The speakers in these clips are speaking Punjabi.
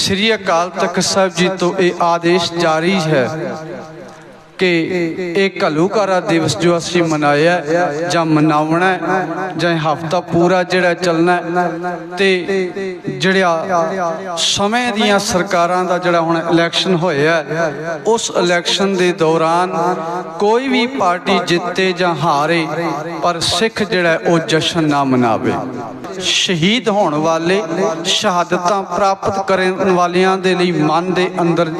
ਸ੍ਰੀ ਅਕਾਲ ਤਖਤ ਸਾਹਿਬ ਜੀ ਤੋਂ ਇਹ ਆਦੇਸ਼ ਜਾਰੀ ਹੈ ਕਿ ਇਹ ਘੱਲੂਘਾਰਾ ਦਿਵਸ ਜੋ ਅਸੀਂ ਮਨਾਇਆ ਜਾਂ ਮਨਾਉਣਾ ਜਾਂ ਹਫਤਾ ਪੂਰਾ ਜਿਹੜਾ ਚੱਲਣਾ ਹੈ, ਤੇ ਜਿਹੜਾ ਸਮੇਂ ਦੀਆਂ ਸਰਕਾਰਾਂ ਦਾ ਜਿਹੜਾ ਹੁਣ ਇਲੈਕਸ਼ਨ ਹੋਇਆ ਉਸ ਇਲੈਕਸ਼ਨ ਦੇ ਦੌਰਾਨ ਕੋਈ ਵੀ ਪਾਰਟੀ ਜਿੱਤੇ ਜਾਂ ਹਾਰੇ ਪਰ ਸਿੱਖ ਜਿਹੜਾ ਉਹ ਜਸ਼ਨ ਨਾ ਮਨਾਵੇ। ਸ਼ਹੀਦ ਹੋਣ ਵਾਲੇ ਸ਼ਹਾਦਤਾਂ ਪ੍ਰਾਪਤ ਕਰਨ ਵਾਲਿਆਂ ਦੇ ਲਈ ਮਨ ਦੇ ਅੰਦਰ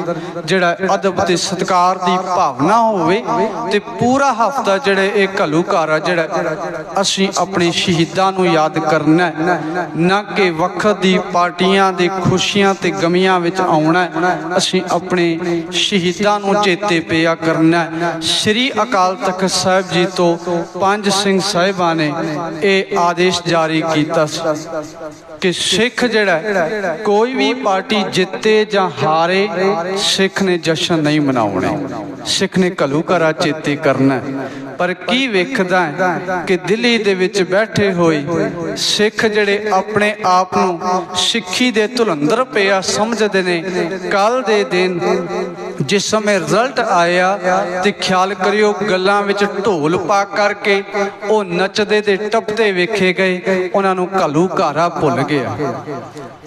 ਜਿਹੜਾ ਅਦਬ ਤੇ ਸਤਿਕਾਰ ਦੀ ਭਾਵਨਾ ਹੋਵੇ ਤੇ ਪੂਰਾ ਹਫਤਾ ਜਿਹੜੇ ਇਹ ਘੱਲੂਘਾਰਾ ਜਿਹੜਾ ਅਸੀਂ ਆਪਣੇ ਸ਼ਹੀਦਾਂ ਨੂੰ ਯਾਦ ਕਰਨਾ ਨਾ ਕਿ ਵਕਤ ਦੀ ਪਾਰਟੀਆਂ ਦੇ ਖੁਸ਼ੀਆਂ ਤੇ ਗਮੀਆਂ ਵਿੱਚ ਆਉਣਾ ਅਸੀਂ ਆਪਣੇ ਸ਼ਹੀਦਾਂ ਨੂੰ ਚੇਤੇ ਪਿਆ ਕਰਨਾ ਸ੍ਰੀ ਅਕਾਲ ਤਖਤ ਸਾਹਿਬ ਜੀ ਤੋਂ ਪੰਜ ਸਿੰਘ ਸਾਹਿਬਾਂ ਨੇ ਇਹ ਆਦੇਸ਼ ਜਾਰੀ ਕੀਤਾ ਕਿ ਸਿੱਖ ਜਿਹੜਾ ਕੋਈ ਵੀ ਪਾਰਟੀ ਜਿੱਤੇ ਜਾਂ ਹਾਰੇ ਸਿੱਖ ਨੇ ਜਸ਼ਨ ਨਹੀਂ ਮਨਾਉਣੇ। ਸਿੱਖ ਨੇ ਘੱਲੂਘਾਰਾ ਚੇਤੇ ਕਰਨਾ ਪਰ ਕੀ ਵੇਖਦਾ ਹੈ ਕਿ ਦਿੱਲੀ ਦੇ ਵਿੱਚ ਬੈਠੇ ਹੋਏ ਸਿੱਖ ਜਿਹੜੇ ਆਪਣੇ ਆਪ ਨੂੰ ਸਿੱਖੀ ਦੇ ਧੁਲੰਦਰ ਪਿਆ ਸਮਝਦੇ ਨੇ ਕੱਲ ਦੇ ਦਿਨ ਜਿਸ ਸਮੇਂ ਰਿਜ਼ਲਟ ਆਇਆ ਤੇ ਖਿਆਲ ਕਰਿਓ ਗੱਲਾਂ ਵਿੱਚ ਢੋਲ ਪਾ ਕਰਕੇ ਉਹ ਨੱਚਦੇ ਤੇ ਟੱਪਦੇ ਵੇਖੇ ਗਏ, ਉਹਨਾਂ ਨੂੰ ਘੱਲੂ ਘਾਰਾ ਭੁੱਲ ਗਿਆ।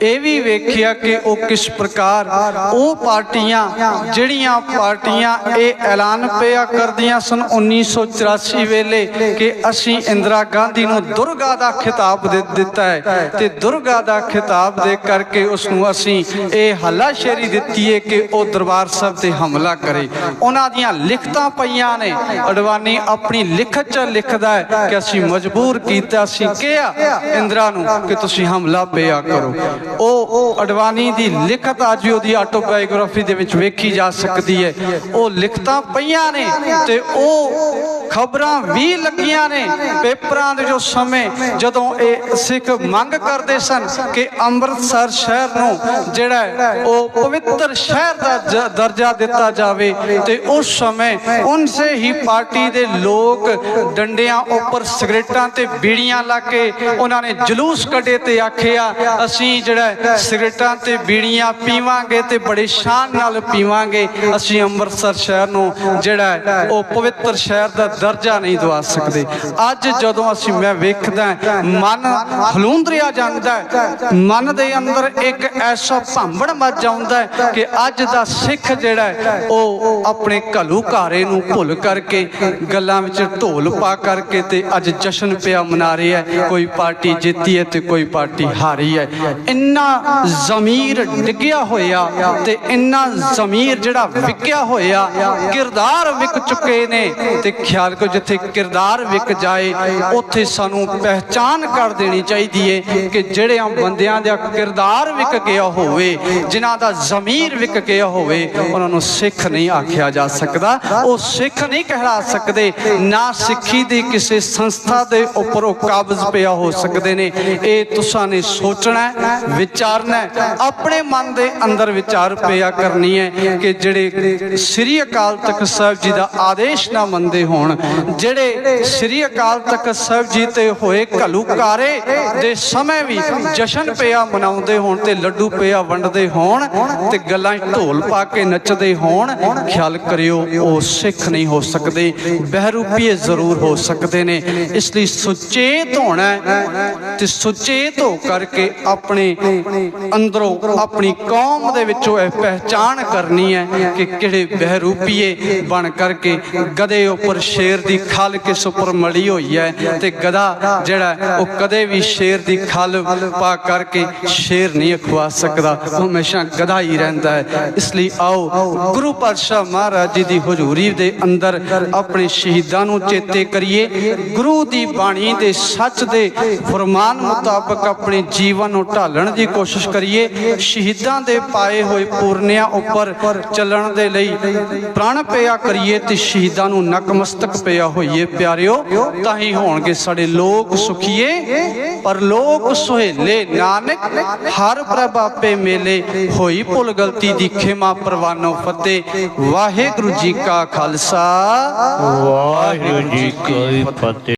ਇਹ ਵੀ ਵੇਖਿਆ ਕਿ ਉਹ ਕਿਸ ਪ੍ਰਕਾਰ ਉਹ ਪਾਰਟੀਆਂ ਜਿਹੜੀਆਂ ਪਾਰਟੀਆਂ ਇਹ ਐਲਾਨ ਪਿਆ ਕਰਦੀਆਂ ਸਨ 1984 ਵੇਲੇ ਕਿ ਅਸੀਂ ਇੰਦਰਾ ਗਾਂਧੀ ਨੂੰ ਦੁਰਗਾ ਦਾ ਖਿਤਾਬ ਦੇ ਦਿੱਤਾ ਹੈ ਤੇ ਦੁਰਗਾ ਦਾ ਖਿਤਾਬ ਦੇ ਕਰਕੇ ਉਸ ਨੂੰ ਅਸੀਂ ਇਹ ਹੱਲਾਸ਼ੇਰੀ ਦਿੱਤੀ ਹੈ ਕਿ ਉਹ ਦਰਬਾਰ ਸਾਹਿਬ ਤੇ ਹਮਲਾ ਕਰੇ। ਉਹਨਾਂ ਦੀਆਂ ਲਿਖਤਾਂ ਪਈਆਂ ਨੇ। ਅਡਵਾਨੀ ਆਪਣੀ ਲਿਖਤ ਚ ਲਿਖਦਾ ਹੈ ਕਿ ਅਸੀਂ ਮਜਬੂਰ ਕੀਤਾ ਸੀ, ਕਿਹਾ ਇੰਦਰਾ ਨੂੰ ਕਿ ਤੁਸੀਂ ਹਮਲਾ ਪਿਆ ਕਰੋ। ਉਹ ਅਡਵਾਨੀ ਦੀ ਲਿਖਤ ਅੱਜ ਉਹਦੀ ਆਟੋਬਾਇਓਗ੍ਰਾਫੀ ਦੇ ਵਿੱਚ ਵੇਖੀ ਜਾ ਸਕਦੀ ਹੈ। ਉਹ ਲਿਖ ਲਿਖਤਾਂ ਪਈਆਂ ਨੇ ਤੇ ਉਹ ਖਬਰਾਂ ਵੀ ਲੱਗੀਆਂ ਨੇ, ਪੇਪਰਾਂ ਦੇ ਜੋ ਸਮੇਂ, ਜਦੋਂ ਇਹ ਸਿੱਖ ਮੰਗ ਕਰਦੇ ਸਨ ਕਿ ਅੰਮ੍ਰਿਤਸਰ ਸ਼ਹਿਰ ਨੂੰ ਜਿਹੜਾ ਉਹ ਪਵਿੱਤਰ ਸ਼ਹਿਰ ਦਾ ਦਰਜਾ ਦਿੱਤਾ ਜਾਵੇ ਤੇ ਉਸ ਸਮੇਂ ਉਨਸੇ ਹੀ ਪਾਰਟੀ ਦੇ ਲੋਕ ਡੰਡਿਆਂ ਉੱਪਰ ਸਿਗਰਟਾਂ ਤੇ ਬੀੜੀਆਂ ਲਾ ਕੇ ਉਹਨਾਂ ਨੇ ਜਲੂਸ ਕੱਢੇ ਤੇ ਆਖਿਆ, ਅਸੀਂ ਜਿਹੜਾ ਸਿਗਰਟਾਂ ਤੇ ਬੀੜੀਆਂ ਪੀਵਾਂਗੇ ਤੇ ਬੜੇ ਸ਼ਾਨ ਨਾਲ ਪੀਵਾਂਗੇ, ਅਸੀਂ ਅੰਮ੍ਰਿਤਸਰ ਸ਼ਹਿਰ ਨੂੰ ਜਿਹੜਾ ਉਹ ਪਵਿੱਤਰ ਸ਼ਹਿਰ ਦਾ ਦਰਜਾ ਨਹੀਂ ਦਵਾ ਸਕਦੇ। ਅੱਜ ਜਦੋਂ ਅਸੀਂ ਮੈਂ ਵੇਖਦਾ ਮਨ ਹਲੂੰਦਰਿਆ ਜਾਂਦਾ ਮਨ ਦੇ ਅੰਦਰ ਇੱਕ ਐਸਾ ਭਾਂਬੜ ਮੱਚ ਜਾਂਦਾ ਕਿ ਅੱਜ ਦਾ ਸਿੱਖ ਜਿਹੜਾ ਉਹ ਆਪਣੇ ਘਲੂ ਨੂੰ ਭੁੱਲ ਕਰਕੇ, ਗੱਲਾਂ ਵਿੱਚ ਢੋਲ ਪਾ ਕਰਕੇ ਤੇ ਅੱਜ ਜਸ਼ਨ ਪਿਆ ਮਨਾ ਰਹੀ ਹੈ, ਕੋਈ ਪਾਰਟੀ ਜਿੱਤੀ ਹੈ ਤੇ ਕੋਈ ਪਾਰਟੀ ਹਾਰੀ ਹੈ। ਇੰਨਾ ਜ਼ਮੀਰ ਡਿੱਗਿਆ ਹੋਇਆ ਤੇ ਇੰਨਾ ਜ਼ਮੀਰ ਜਿਹੜਾ ਵਿਕਿਆ ਹੋਇਆ, ਕਿਰਦਾਰ ਵਿਕ ਚੁੱਕੇ ਨੇ ਤੇ ਖਿਆਲ ਕੋ ਜਿੱਥੇ ਕਿਰਦਾਰ ਵਿਕ ਜਾਏ, ਉੱਥੇ ਸਾਨੂੰ ਪਹਿਚਾਨ ਕਰ ਦੇਣੀ ਚਾਹੀਦੀ ਹੈ ਕਿ ਜਿਹੜਿਆਂ ਬੰਦਿਆਂ ਦਾ ਕਿਰਦਾਰ ਵਿਕ ਗਿਆ ਹੋਵੇ, ਜਿਨ੍ਹਾਂ ਦਾ ਜ਼ਮੀਰ ਵਿਕ ਗਿਆ ਹੋਵੇ, ਉਹਨਾਂ ਨੂੰ ਸਿੱਖ ਨਹੀਂ ਆਖਿਆ ਜਾ ਸਕਦਾ। ਉਹ ਸਿੱਖ ਨਹੀਂ ਕਹਿਲਾ ਸਕਦੇ, ਨਾ ਸਿੱਖੀ ਦੀ ਕਿਸੇ ਸੰਸਥਾ ਦੇ ਉੱਪਰ ਉਹ ਕਾਬਜ਼ ਪਿਆ ਹੋ ਸਕਦੇ ਨੇ। ਇਹ ਤੁਸਾਂ ਨੇ ਸੋਚਣਾ ਵਿਚਾਰਨਾ ਆਪਣੇ ਮਨ ਦੇ ਅੰਦਰ ਵਿਚਾਰ ਪਿਆ ਕਰਨੀ ਹੈ ਕਿ ਜਿਹੜੇ ਸ੍ਰੀ ਅਕਾਲ ਤਖਤ ਸਾਹਿਬ ਜੀ ਦਾ ਆਦੇਸ਼ ਨਾ ਮੰਨਦੇ ਹੋਣ ਜਿਹੜੇ ਸ੍ਰੀ ਅਕਾਲ ਤਖਤ ਸਾਹਿਬ ਜੀ ਤੇ ਹੋਏ ਘਲੂਕਾਰੇ ਦੇ ਸਮੇਂ ਵੀ ਜਸ਼ਨ ਪਿਆ ਮਨਾਉਂਦੇ ਹੋਣ ਤੇ ਲੱਡੂ ਪਿਆ ਵੰਡਦੇ ਹੋਣ ਤੇ ਗੱਲਾਂ ਢੋਲ ਪਾ ਕੇ ਨੱਚਦੇ ਹੋਣ, ਖਿਆਲ ਕਰਿਓ ਉਹ ਸਿੱਖ ਨਹੀਂ ਹੋ ਸਕਦੇ, ਬਹਿਰੂਪੀਏ ਜ਼ਰੂਰ ਹੋ ਸਕਦੇ ਨੇ। ਇਸ ਲਈ ਸੁਚੇਤ ਹੋਣਾ ਤੇ ਸੁਚੇਤ ਹੋ ਕਰਕੇ ਆਪਣੇ ਅੰਦਰੋਂ ਆਪਣੀ ਕੌਮ ਦੇ ਵਿੱਚੋਂ ਇਹ ਪਹਿਚਾਣ ਕਰਨੀ ਹੈ ਕਿ ਕਿਹੜੇ ਬਹਿਰੂਪੀਏ ਬਣ ਕਰਕੇ ਗਦੇ ਉੱਪਰ ਸ਼ੇਰ ਦੀ ਖਲ ਕਿਸ ਉੱਪਰ ਮੜੀ ਹੋਈ ਹੈ ਤੇ ਗਧਾ ਜਿਹੜਾ ਉਹ ਕਦੇ ਵੀ ਸ਼ੇਰ ਦੀ ਖਲ ਪਾ ਕਰਕੇ ਸ਼ੇਰ ਨਹੀਂ ਖਵਾ ਸਕਦਾ। ਉਹ ਹਮੇਸ਼ਾ ਗਧਾ ਹੀ ਰਹਿੰਦਾ ਹੈ ਇਸ ਲਈ ਆਓ, ਗੁਰੂ ਪਾਤਸ਼ਾਹ ਮਹਾਰਾਜ ਜੀ ਦੀ ਹਜ਼ੂਰੀ ਦੇ ਅੰਦਰ ਆਪਣੇ ਸ਼ਹੀਦਾਂ ਨੂੰ ਚੇਤੇ ਕਰੀਏ। ਗੁਰੂ ਦੀ ਬਾਣੀ ਦੇ ਸੱਚ ਦੇ ਫਰਮਾਨ ਮੁਤਾਬਕ ਆਪਣੇ ਜੀਵਨ ਨੂੰ ਢਾਲਣ ਦੀ ਕੋਸ਼ਿਸ਼ ਕਰੀਏ। ਸ਼ਹੀਦਾਂ ਦੇ ਪਾਏ ਹੋਏ ਪੂਰਨਿਆਂ ਉੱਪਰ ਚੱਲਣ ਦੇ ਲਈ ਪ੍ਰਣ ਪਿਆ ਕਰੀਏ ਤੇ ਸ਼ਹੀਦਾਂ ਨੂੰ ਨਕਮਸਤਕ ਪਿਆ ਹੋਈਏ ਪਿਆਰਿਓ ਤਾਂ ਹੀ ਹੋਣਗੇ ਸਾਡੇ ਲੋਕ ਸੁਖੀਏ, ਪਰ ਲੋਕ ਸੁਹੇਲੇ ਨਾਨਕ, ਹਰ ਪ੍ਰਭ ਆਪੇ ਮੇਲੇ ਹੋਈ ਭੁੱਲ ਗਲਤੀ ਦੀ ਖਿਮਾ ਪ੍ਰਵਾਨੋ ਫਤਿਹ। ਵਾਹਿਗੁਰੂ ਜੀ ਕਾ ਖਾਲਸਾ। ਵਾਹਿਗੁਰੂ ਜੀ ਕੀ ਫਤਿਹ।